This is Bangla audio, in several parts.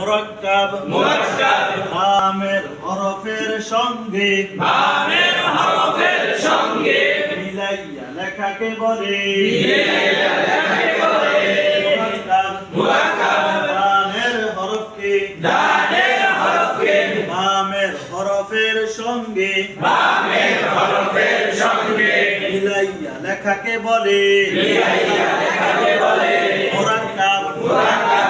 মুরাক্কাব মুরাক্কাব। নামের হরফের সঙ্গে বামের হরফের সঙ্গে মিলাইয়া লেখাকে বলে। মিলাইয়া লেখাকে বলে। মুরাক্কাব মুরাক্কাব। নামের হরফকে ডানের হরফকে নামের হরফের সঙ্গে বামের হরফের সঙ্গে মিলাইয়া লেখাকে বলে। মিলাইয়া লেখাকে বলে। মুরাক্কাব মুরাক্কাব।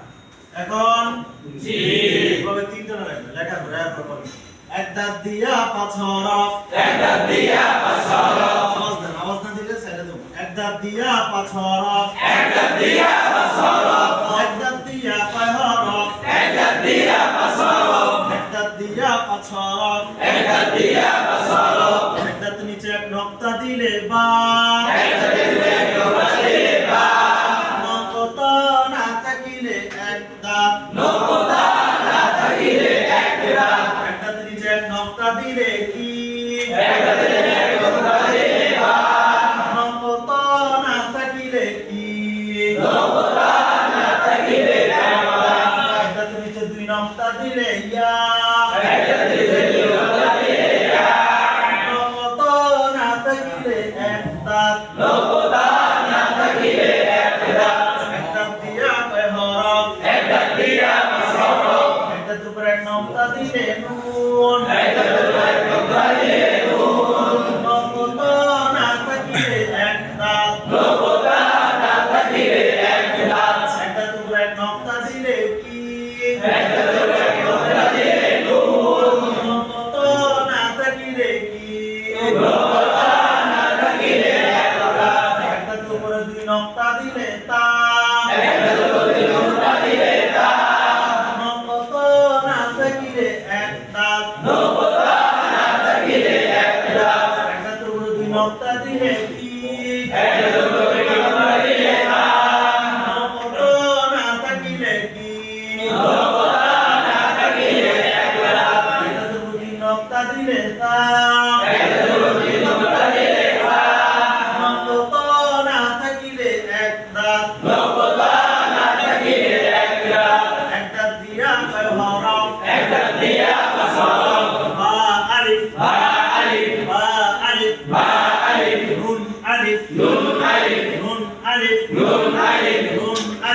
এখন এভাবে তিনটা রাখবে লেখা করে এরপর পরে এক দাঁত দিয়া পাঁচ হরফ একটা দিয়া পাঁচ হরফ আওয়াজ দেন আওয়াজ না দিলে ছেড়ে দেবো এক দাঁত দিয়া পাঁচ হরফ একটা দিয়া পাঁচ হরফ এক দাঁত দিয়া পাঁচ হরফ একটা দিয়া পাঁচ হরফ এক দাঁত দিয়া পাঁচ হরফ একটা দিয়া পাঁচ হরফ এক দাঁত নিচে এক নক্তা দিলে বা একটা দিয়া একটা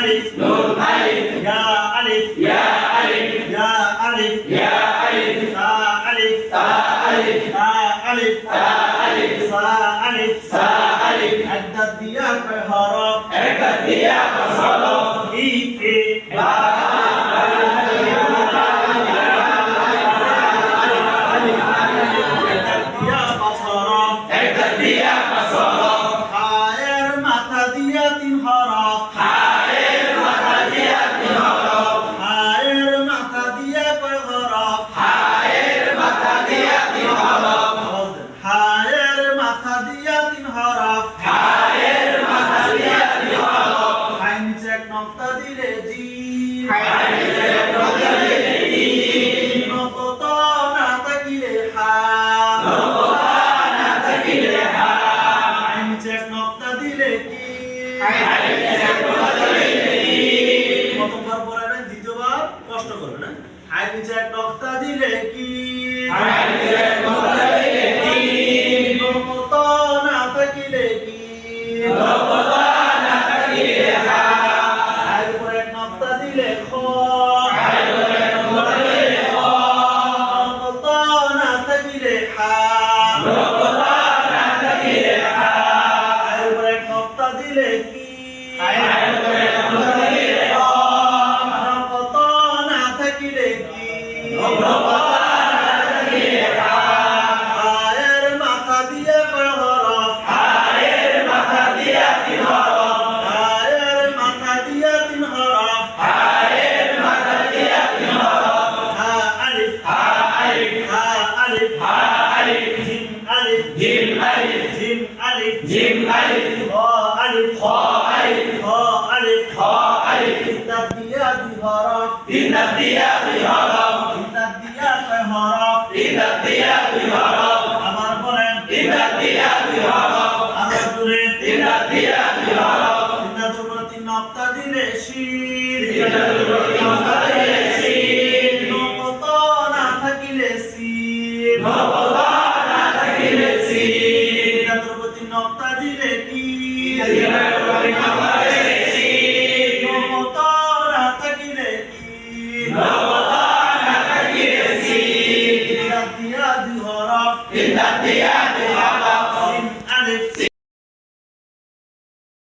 নুন আলিফ নুন আলিফ ইয়া আলিফ ইয়া আলিফ ইয়া আলিফ ইয়া আলিফ তা আলিফ তা আলিফ তা আলিফ প্রথমবার পড়াবেন দ্বিতীয়বার কষ্ট করবেন না হাই নিচে একটা দিলে কি ألف جيم ألف خاء ألف خاء ألف خاء ألف خاء ألف إن الدياب هرف إن الدياب هرف إن الدياب هرف إن الدياب هرف أمر بولن إن الدياب هرف أمر بولن إن الدياب هرف إن دبرة نقطة دي شير إن دبرة